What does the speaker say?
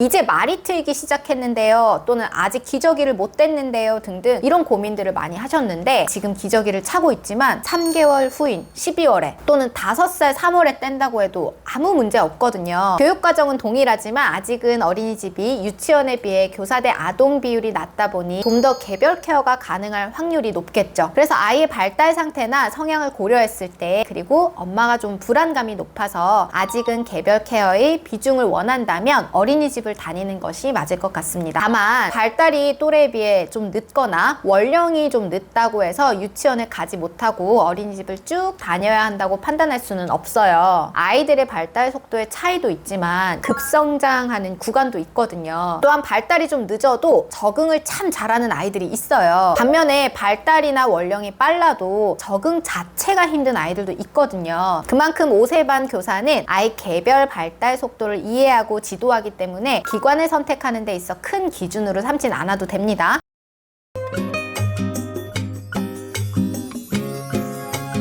이제 말이 트이기 시작했는데요. 또는 아직 기저귀를 못 뗐는데요. 등등 이런 고민들을 많이 하셨는데 지금 기저귀를 차고 있지만 3개월 후인 12월에 또는 5살 3월에 뗀다고 해도 아무 문제 없거든요. 교육과정은 동일하지만 아직은 어린이집이 유치원에 비해 교사대 아동 비율이 낮다 보니 좀 더 개별 케어가 가능할 확률이 높겠죠. 그래서 아이의 발달 상태나 성향을 고려했을 때 그리고 엄마가 좀 불안감이 높아서 아직은 개별 케어의 비중을 원한다면 어린이집을 다니는 것이 맞을 것 같습니다. 다만 발달이 또래에 비해 좀 늦거나 원령이 좀 늦다고 해서 유치원에 가지 못하고 어린이집을 쭉 다녀야 한다고 판단할 수는 없어요. 아이들의 발달 속도의 차이도 있지만 급성장하는 구간도 있거든요. 또한 발달이 좀 늦어도 적응을 참 잘하는 아이들이 있어요. 반면에 발달이나 원령이 빨라도 적응 자체가 힘든 아이들도 있거든요. 그만큼 5세 반 교사는 아이 개별 발달 속도를 이해하고 지도하기 때문에 기관을 선택하는 데 있어 큰 기준으로 삼진 않아도 됩니다.